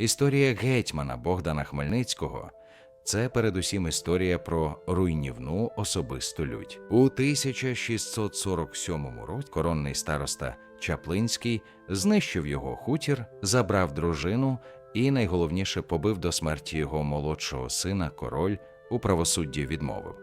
Історія гетьмана Богдана Хмельницького це передусім історія про руйнівну особисту лють. У 1647 році коронний староста Чаплинський знищив його хутір, забрав дружину і, найголовніше, побив до смерті його молодшого сина король у правосудді відмовив.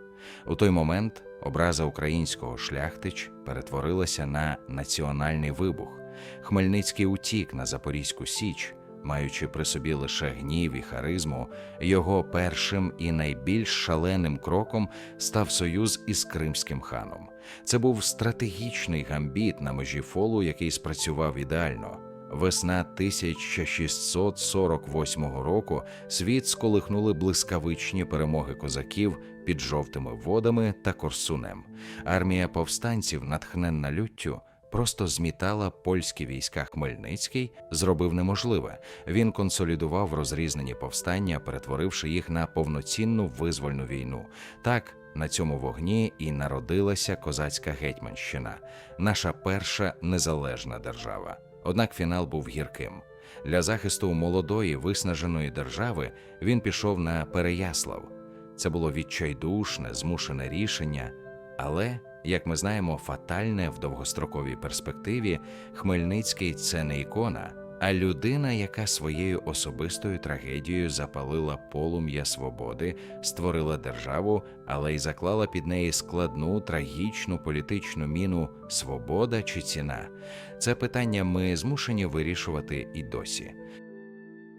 У той момент образа українського шляхтич перетворилася на національний вибух. Хмельницький утік на Запорізьку Січ, маючи при собі лише гнів і харизму, його першим і найбільш шаленим кроком став союз із Кримським ханом. Це був стратегічний гамбіт на межі фолу, який спрацював ідеально. Весна 1648 року світ сколихнули блискавичні перемоги козаків під жовтими водами та Корсунем. Армія повстанців, натхненна люттю, просто змітала польські війська Хмельницький, зробив неможливе. Він консолідував розрізнені повстання, перетворивши їх на повноцінну визвольну війну. Так, на цьому вогні і народилася козацька гетьманщина, наша перша незалежна держава. Однак фінал був гірким. Для захисту молодої виснаженої держави він пішов на Переяслав. Це було відчайдушне, змушене рішення, але, як ми знаємо, фатальне в довгостроковій перспективі Хмельницький це не ікона, а людина, яка своєю особистою трагедією запалила полум'я свободи, створила державу, але й заклала під неї складну трагічну політичну міну свобода чи ціна. Це питання ми змушені вирішувати і досі.